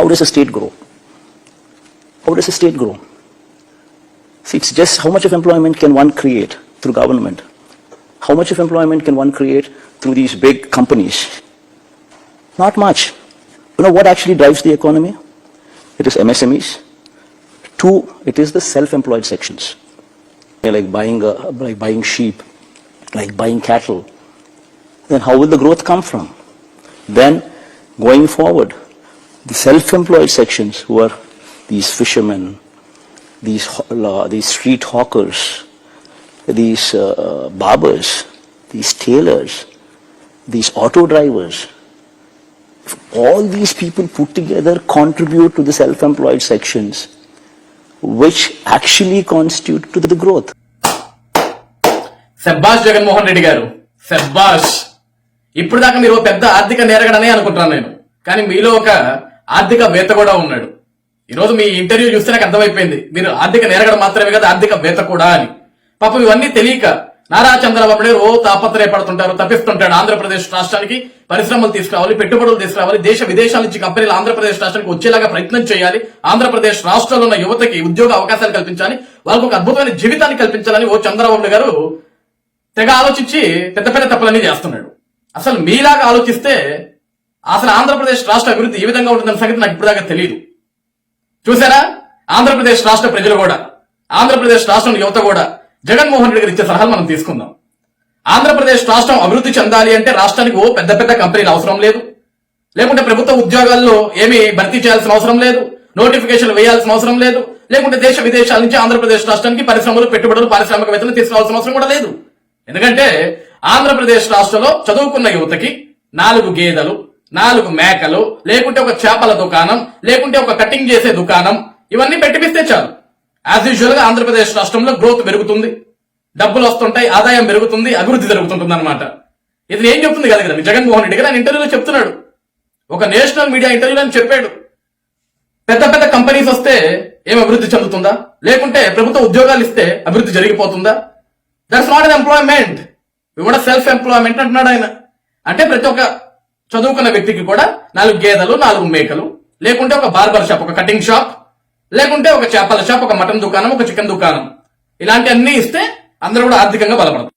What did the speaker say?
how does a state grow? How does a state grow? See, it's just how much of employment can one create through government? How much of employment can one create through these big companies? Not much. You know what actually drives the economy? It is MSMEs. Two, it is the self-employed sections. They're like buying, a, like buying sheep, like buying cattle. Then how will the growth come from? Then, going forward, the self-employed sections who are these fishermen, these, uh, these street hawkers, these uh, barbers, these tailors, these auto drivers, if all these people put together contribute to the self-employed sections, which actually constitute to the growth. శబ్బాష్ Jaganmohan Reddy గారు శబ్బాష్ ఇప్పుడు దాకా మీరు పెద్ద ఆర్థిక నేరగడనే అనుకుంటున్నాను నేను కానీ మీలో ఒక ఆర్థికవేత్త కూడా ఉన్నాడు. ఈరోజు మీ ఇంటర్వ్యూ చూస్తే నాకు అర్థమైపోయింది. మీరు ఆర్థిక నేరగడ మాత్రమే కదా ఆర్థికవేత్త కూడా అని. పాపం ఇవన్నీ తెలియక నారా చంద్రబాబు నాయుడు ఓ తాపత్రయపడుతుంటారు తప్పిస్తుంటాడు. ఆంధ్రప్రదేశ్ రాష్ట్రానికి పరిశ్రమలు తీసుకురావాలి పెట్టుబడులు తీసుకురావాలి దేశ విదేశాల నుంచి కంపెనీలు ఆంధ్రప్రదేశ్ రాష్ట్రానికి వచ్చేలాగా ప్రయత్నం చేయాలి ఆంధ్రప్రదేశ్ రాష్ట్రంలో ఉన్న యువతకి ఉద్యోగ అవకాశాలు కల్పించాలి వాళ్ళకు ఒక అద్భుతమైన జీవితాన్ని కల్పించాలని ఓ చంద్రబాబు గారు తెగ ఆలోచించి పెద్ద పెద్ద తప్పులన్నీ చేస్తున్నాడు. అసలు మీలాగా ఆలోచిస్తే అసలు ఆంధ్రప్రదేశ్ రాష్ట్ర అభివృద్ధి ఏ విధంగా ఉంటుందన్న సంగతి నాకు ఇప్పటిదాకా తెలియదు చూసారా ఆంధ్రప్రదేశ్ రాష్ట్ర ప్రజలు కూడా ఆంధ్రప్రదేశ్ రాష్ట్రం యువత కూడా జగన్మోహన్ రెడ్డి గారు ఇచ్చే సలహాలు మనం తీసుకుందాం. ఆంధ్రప్రదేశ్ రాష్ట్రం అభివృద్ధి చెందాలి అంటే రాష్ట్రానికి ఓ పెద్ద పెద్ద కంపెనీలు అవసరం లేదు. లేకుంటే ప్రభుత్వ ఉద్యోగాల్లో ఏమీ భర్తీ చేయాల్సిన అవసరం లేదు. నోటిఫికేషన్ వేయాల్సిన అవసరం లేదు. లేకుంటే దేశ విదేశాల నుంచి ఆంధ్రప్రదేశ్ రాష్ట్రానికి పరిశ్రమలు పెట్టుబడులు పారిశ్రామికవేత్తలు తీసుకోవాల్సిన అవసరం కూడా లేదు. ఎందుకంటే ఆంధ్రప్రదేశ్ రాష్ట్రంలో చదువుకున్న యువతకి నాలుగు గేదెలు నాలుగు మేకలు లేకుంటే ఒక చేపల దుకాణం లేకుంటే ఒక కటింగ్ చేసే దుకాణం ఇవన్నీ పెట్టిపిస్తే చాలు. యాజ్ యూజువల్గా ఆంధ్రప్రదేశ్ రాష్ట్రంలో గ్రోత్ పెరుగుతుంది. డబ్బులు వస్తుంటాయి ఆదాయం పెరుగుతుంది అభివృద్ధి జరుగుతుంటుంది అనమాట ఇది ఏం చెప్తుంది కదా కదా జగన్మోహన్ రెడ్డి గారు ఆయన ఇంటర్వ్యూలో చెప్తున్నాడు. ఒక నేషనల్ మీడియా ఇంటర్వ్యూలో ఆయన చెప్పాడు. పెద్ద పెద్ద కంపెనీస్ వస్తే ఏం అభివృద్ధి చెందుతుందా? లేకుంటే ప్రభుత్వ ఉద్యోగాలు ఇస్తే అభివృద్ధి జరిగిపోతుందా? దట్స్ నాట్ ఎన్ ఎంప్లాయ్మెంట్ కూడా సెల్ఫ్ ఎంప్లాయ్మెంట్ అంటున్నాడు ఆయన. అంటే ప్రతి ఒక్క చదువుకున్న వ్యక్తికి కూడా నాలుగు గేదెలు నాలుగు మేకలు లేకుంటే ఒక బార్బర్ షాప్ ఒక కటింగ్ షాప్ లేకుంటే ఒక చేపల షాప్ ఒక మటన్ దుకాణం ఒక చికెన్ దుకాణం. ఇలాంటి అన్ని ఇస్తే అందరూ కూడా ఆర్థికంగా బలపడతారు.